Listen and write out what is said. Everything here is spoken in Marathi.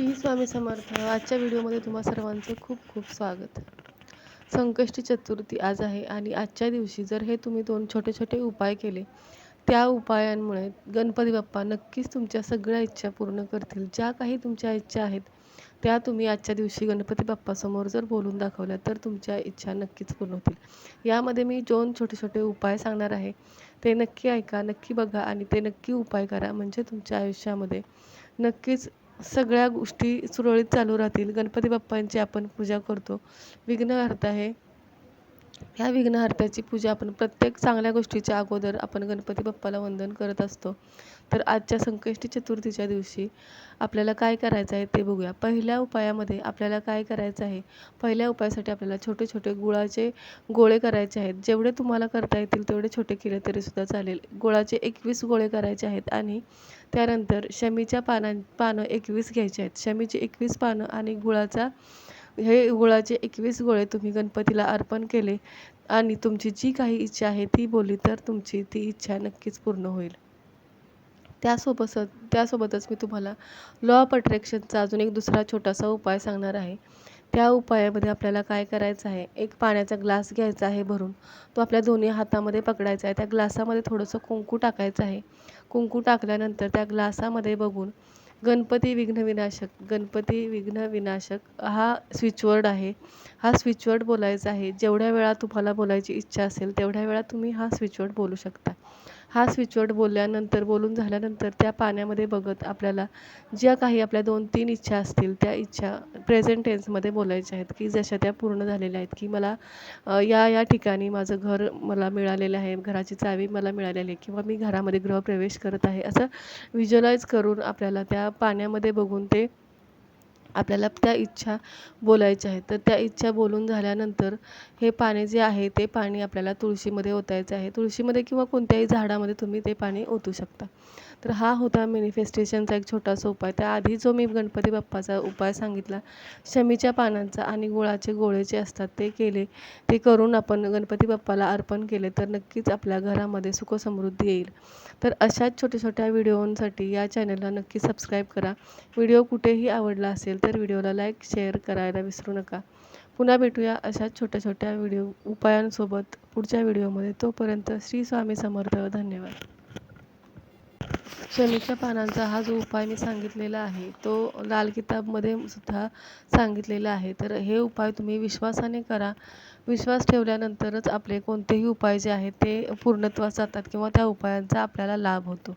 श्री स्वामी समर्थ. आजच्या व्हिडिओमध्ये तुम्हा सर्वांचं खूप खूप स्वागत. संकष्टी चतुर्थी आज आहे आणि आजच्या दिवशी जर हे तुम्ही दोन छोटे छोटे उपाय केले त्या उपायांमुळे गणपती बाप्पा नक्कीच तुमच्या सगळ्या इच्छा पूर्ण करतील. ज्या काही तुमच्या इच्छा आहेत त्या तुम्ही आजच्या दिवशी गणपती बाप्पासमोर जर बोलून दाखवल्या तर तुमच्या इच्छा नक्कीच पूर्ण होतील. यामध्ये मी दोन छोटे छोटे उपाय सांगणार आहे. ते नक्की ऐका नक्की बघा आणि ते नक्की उपाय करा. म्हणजे तुमच्या आयुष्यामध्ये नक्कीच सगळ्या गोष्टी सुरळीत चालू राहतील. गणपती बाप्पांची आपण पूजा करतो. विघ्नहर्ता आहे. ह्या विघ्नहर्त्याची पूजा आपण प्रत्येक चांगल्या गोष्टीच्या अगोदर आपण गणपती बाप्पाला वंदन करत असतो. तर आजच्या संकष्टी चतुर्थीच्या दिवशी आपल्याला काय करायचं आहे ते बघूया. पहिल्या उपायामध्ये आपल्याला काय करायचं आहे? पहिल्या उपायासाठी आपल्याला छोटे छोटे गुळाचे गोळे करायचे आहेत. जेवढे तुम्हाला करता येतील तेवढे छोटे केले तरीसुद्धा चालेल. गुळाचे एकवीस गोळे करायचे आहेत आणि त्यानंतर शमीच्या पानां पानं एकवीस घ्यायचे आहेत. शमीची एकवीस पानं आणि गुळाचा हे गुळाचे एकवीस गोळे तुम्ही गणपतीला अर्पण केले आणि तुमची जी काही इच्छा आहे ती बोलली तर तुमची ती इच्छा नक्कीच पूर्ण होईल. त्यासोबत त्यासोबतच मी तुम्हाला लॉ ऑफ अट्रॅक्शनचा अजून एक दुसरा छोटासा उपाय सांगणार आहे. त्या उपायामध्ये आपल्याला काय करायचं आहे? एक पाण्याचा ग्लास घ्यायचा आहे भरून. तो आपल्या दोन्ही हातामध्ये पकडायचा आहे. त्या ग्लासामध्ये थोडंसं कुंकू टाकायचं आहे. कुंकू टाकल्यानंतर त्या ग्लासामध्ये बघून गणपती विघ्नविनाशक गणपती विघ्नविनाशक हा स्विचवर्ड आहे. हा स्विचवर्ड बोलायचा आहे. जेवढ्या वेळा तुम्हाला बोलायची इच्छा असेल तेवढ्या वेळा तुम्ही हा स्विचवर्ड बोलू शकता. हा स्विचवर्ड बोलल्यानंतर बोलून झाल्यानंतर त्या पाण्यामध्ये बघत आपल्याला ज्या काही आपल्या दोन तीन इच्छा असतील त्या इच्छा प्रेझेंट टेन्समध्ये बोलायच्या आहेत की जशा त्या पूर्ण झालेल्या आहेत की मला या या ठिकाणी माझं घर मला मिळालेलं आहे घराची चावी मला मिळालेली आहे किंवा मी घरामध्ये गृहप्रवेश करत आहे असं व्हिज्युअलाइज करून आपल्याला त्या पाण्यामध्ये बघून ते आपल्याला त्या इच्छा बोलायच्या आहेत. तर त्या इच्छा बोलून झाल्यानंतर हे पाणी जे आहे ते पाणी आपल्याला तुळशीमध्ये ओतायचं आहे. तुळशीमध्ये किंवा कोणत्याही झाडामध्ये तुम्ही ते पाणी ओतू शकता. तर हा होता मॅनिफेस्टेशनचा एक छोटासा उपाय. त्याआधी जो मी गणपती बाप्पाचा उपाय सांगितला शमीच्या पानांचा आणि गुळाचे गोळे जे असतात ते केले ते करून आपण गणपती बाप्पाला अर्पण केले तर नक्कीच आपल्या घरामध्ये सुखसमृद्धी येईल. तर अशाच छोट्या छोट्या व्हिडिओंसाठी या चॅनलला नक्की सबस्क्राईब करा. व्हिडिओ कुठेही आवडला असेल तर व्हिडिओला लाईक शेअर करायला विसरू नका. पुन्हा भेटूया अशा छोट्या छोट्या व्हिडिओ उपायांसोबत पुढच्या व्हिडिओमध्ये. तोपर्यंत श्री स्वामी समर्थ. धन्यवाद. शमीच्या पानांचा हा जो उपाय मी सांगितलेला आहे तो लाल किताबमध्ये सुद्धा सांगितलेला आहे. तर हे उपाय तुम्ही विश्वासाने करा. विश्वास ठेवल्यानंतरच आपले कोणतेही उपाय जे आहेत ते पूर्णत्वास जातात किंवा त्या उपायांचा आपल्याला लाभ होतो.